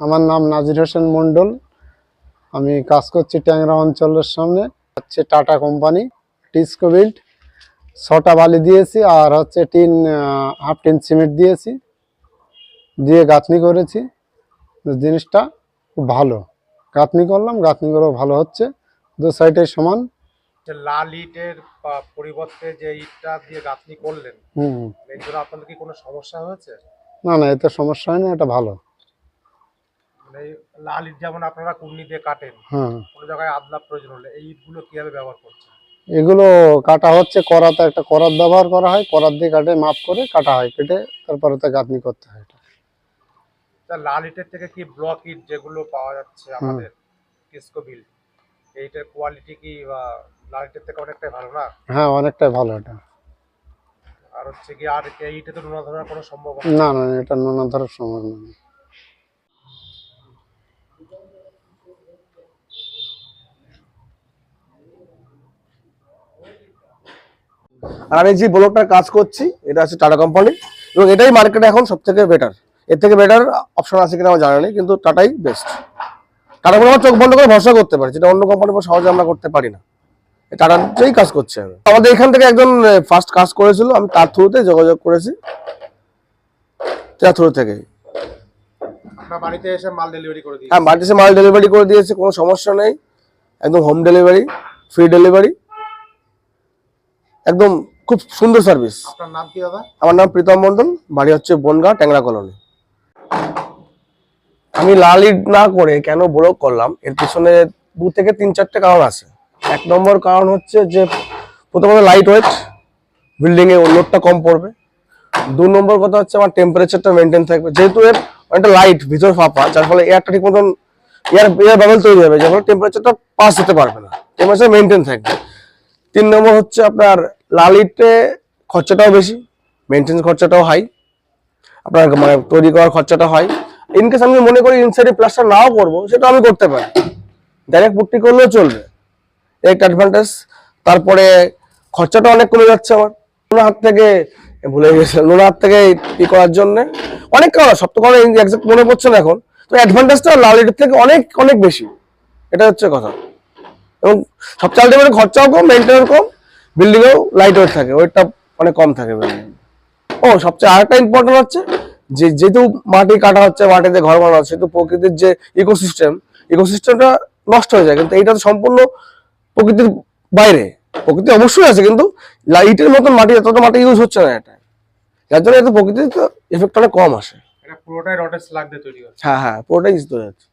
আমার নাম নাজির হোসেন মন্ডল আমি কাজ করছি ট্যাংরা অঞ্চলের সামনে। হচ্ছে টাটা কোম্পানি টিসকো বিল্ড। ছটা বালি দিয়েছি আর হচ্ছে টিন হাফ টিন সিমেন্ট দিয়েছি। দিয়ে গাঁথনি করেছি। জিনিসটা খুব ভালো। গাঁথনি করলাম গাঁথনি করেও ভালো হচ্ছে। দু সাইডে সমান। লাল ইটের পরিবর্তে যে ইটটা দিয়ে গাঁথনি করলেন হুম। আপনাদের কি কোনো সমস্যা হয়েছে? না না এতে সমস্যা হয় না এটা ভালো। মানে এই লাল ইট যেমন আপনারা কুর্নি দিয়ে কাটেন হ্যাঁ। কোনো জায়গায় আদলা প্রয়োজন হলে এই ইটগুলো কীভাবে ব্যবহার করছেন? এগুলো কাটা হচ্ছে করাতে একটা করাত ব্যবহার করা হয় করাত দিয়ে কাটে মাপ করে কাটা হয় কেটে তারপরে তো গাঁথনি করতে হয় এটা। লাল ইটের থেকে কি ব্লক ইট যেগুলো পাওয়া যাচ্ছে আমাদের টিসকো বিল এইটার কোয়ালিটি কি বা লাল ইটের থেকে অনেকটাই ভালো না? হ্যাঁ অনেকটাই ভালো এটা। আর হচ্ছে কি আর এই ইটে তো নুনা ধরার কোনো সম্ভাবনা না না এটা নোনা ধরার সম্ভাবনা নেই। আর আমি যে ব্লকটার কাজ করছি এটা হচ্ছে টাটা কোম্পানি এবং এটাই মার্কেটে এখন সব থেকে বেটার এর থেকে বেটার অপশন আছে কিনা আমার জানা নেই কিন্তু টাটাই বেস্ট টাটা কোনো চোখ বন্ধ করে ভরসা করতে পারি যেটা অন্য কোম্পানির উপর সহজে আমরা করতে পারি না। টাটাতেই কাজ করছে আমি আমাদের এখান থেকে একজন ফার্স্ট কাজ করেছিল আমি তার থ্রুতে যোগাযোগ করেছি। তার থ্রু থেকে। বাড়িতে এসে মাল ডেলিভারি করে হ্যাঁ বাড়িতে এসে মাল ডেলিভারি করে দিয়েছে কোনো সমস্যা নেই। একদম হোম ডেলিভারি ফ্রি ডেলিভারি একদম খুব সুন্দর সার্ভিস আপনার নাম কি দাদা? আমার নাম প্রীতম মন্ডল বাড়ি হচ্ছে বনগাঁ ট্যাংরা কলোনি। আমি লাল ইট না করে কেন ব্লক করলাম? এর পিছনে দু থেকে তিন চারটে কারণ আছে। এক নম্বর কারণ হচ্ছে যে প্রথমত লাইট ওয়েট বিল্ডিং এ লোডটা কম পড়বে। দু নম্বর কথা হচ্ছে আমার টেম্পারেচারটা মেনটেন থাকবে। যেহেতু এর অনেকটা লাইট ভিতর ফাঁপা যার ফলে এয়ারটা ঠিক মতন এয়ার এয়ার বাবল তৈরি হবে যার ফলে টেম্পারেচারটা পাস হতে পারবে না। টেম্পারেচার মেনটেন থাকবে। তিন নম্বর হচ্ছে আপনার লাল ইটে খরচাটাও বেশি মেনটেন্স খরচাটাও হাই আপনার মানে তৈরি করার খরচাটা হয় ইনকেস আমি মনে করি ইনসাইডে প্লাস্টার নাও করব, সেটা আমি করতে পারি। ডাইরেক্ট পুট্টি করলেও চলবে। একটা অ্যাডভান্টেজ তারপরে খরচাটা অনেক কমে যাচ্ছে আমার। লোনার হাত থেকে ভুলে গেছে লোনার হাত থেকে ই করার জন্য। অনেক কারণ, সব তো কারণ মনে পড়ছে না এখন। তো অ্যাডভান্টেজটা লাল ইটের থেকে অনেক অনেক বেশি। এটা হচ্ছে কথা। এবং সব সবচেয়ে আলটিমেট খরচাও কম মেনটেন্স কম বিল্ডিংয়েও লাইট ওয়েট থাকে ওয়েটটা অনেক কম থাকে ও সবচেয়ে আরেকটা ইম্পর্টেন্ট হচ্ছে যে যেহেতু মাটি কাটা হচ্ছে মাটিতে ঘর বানানো হচ্ছে সেহেতু প্রকৃতির যে ইকোসিস্টেম ইকোসিস্টেমটা নষ্ট হয়ে যায়। কিন্তু এইটা তো সম্পূর্ণ প্রকৃতির বাইরে। প্রকৃতি অবশ্যই আছে কিন্তু লাইটের মতন মাটি এতটা মাটি ইউজ হচ্ছে না এটা যার জন্য এত প্রকৃতির এফেক্ট অনেক কম আসে। পুরোটাই রডের স্লাগ দিয়ে তৈরি হচ্ছে। হ্যাঁ হ্যাঁ পুরোটাই ইউজ হয়ে যাচ্ছে